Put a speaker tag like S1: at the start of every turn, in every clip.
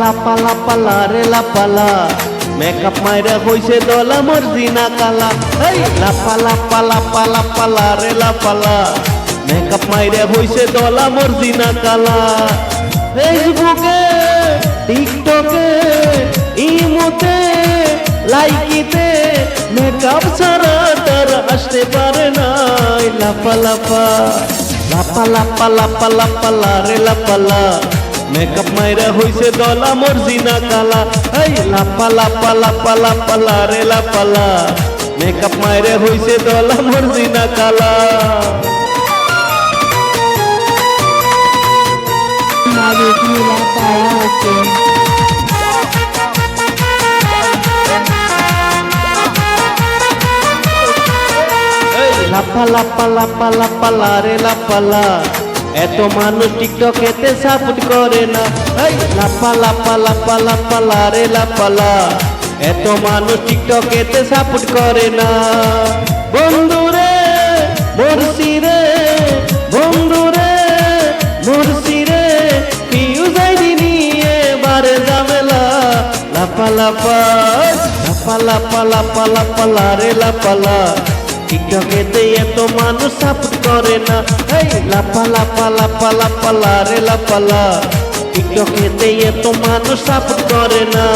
S1: লাপা লাপা লা রে লাপা মেকআপ মাইরা হইছে দলা মোর জিনা কালা লাপা লা রে লাপা লা মেকআপ মাইরা হইছে দলা মোর জিনা কালা ফেসবুকে, টিকটকে, ইমোতে, লাইকিতে মেকআপ ছাড়া তার আসতে পারে না এই লাপা লাপা লাপা লাপা লাপা লাপা লা রে লাপা লা মেকআপ মাইরা হইছে দলা মোর জিনা কালা এই লাপা লাপা লাপা লাপা লা রে লাপা লা মেকআপ মাইরা হইছে দলা মোর জিনা কালা
S2: Marik Mila Karaoke.
S1: এই লাপা লাপা লাপা লাপা লা রে লাপা লা এত মানুষ টিকটকেতে সাপোর্ট করে না এই লাপা লাপা লাপা লাপা লা রে লাপা লা এত মানুষ টিকটকেতে সাপোর্ট করে না মরসি রে বন্ধুরে মরসি রে ফিউজ আইডি নিয়ে বারে ঝামেলা লাপা লাপা লাপা লাপা লাপা লাপা লা রে লাপা লা টিকটকেতে এত মানুষ সাপোর্ট করে না। এই লাপা লাপা লাপা লাপা লা রে লাপা লা। টিকটকেতে এত মানুষ সাপোর্ট করে না.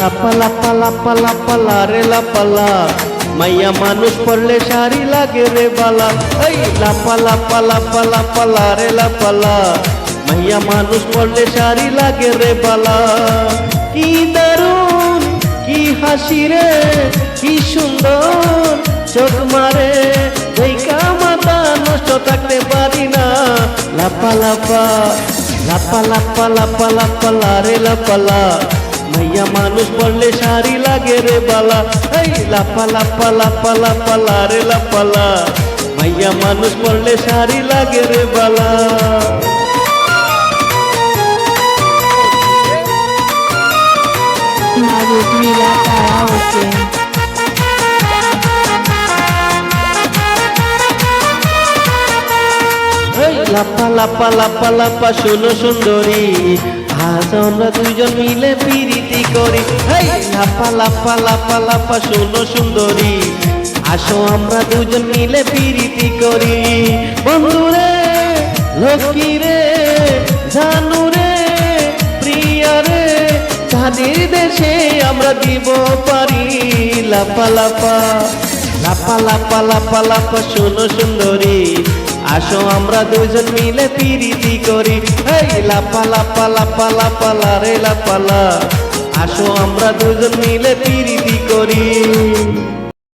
S1: লাপা লাপা লাপা লাপা লা রে লাপা লা। মাইয়া মানুষ পড়লে শাড়ি লাগে রে বালা। এই লাপা লাপা লাপা লাপা লা রে লাপা লা। মাইয়া মানুষ পড়লে শাড়ি লাগে রে বালা। কি দারুণ কি হাসি রে, কি সুন্দর চোখ মারে। দেখা মাথা নষ্ট থাকতে পারি না। লাপা লাপা লাপা লাপা লাপা লাপা লা রে লাপা লা। মাইয়া মানুষ পড়লে শাড়ি লাগে রে বালা। এই লাপা লাপা লাপা লাপা লা রে লাপা লা। মাইয়া মানুষ পড়লে শাড়ি লাগে রে বালা। লাপা লাপা লাপা লাপা শোনো সুন্দরী আজ আমরা দুজন মিলে পিরিতি করি লাপা লাপা লাপা লাপা শোনো সুন্দরী আসো আমরা দুজন মিলে পিরিতি করি বন্ধুরে লক্ষ্মী রে জানু রে প্রিয়া রে চাঁদের দেশে আমরা দিব পারি লাপা লাপা লাপা লাপা লাপা লাপা শোনো সুন্দরী আসো আমরা দুজন মিলে পিরিতি করি। এই লাপা লাপা লাপা লাপা রে লাপালা আসো আমরা দুজন মিলে পিরিতি করি।